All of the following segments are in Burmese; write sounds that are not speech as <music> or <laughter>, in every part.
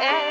Yeah. <laughs>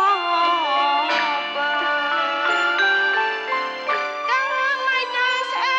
ဒူထောပါဒါမိုက်ဒါဆဲ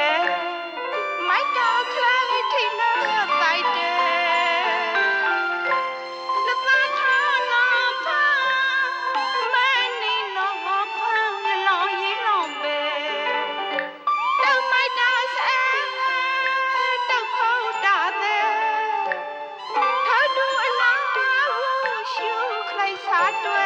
to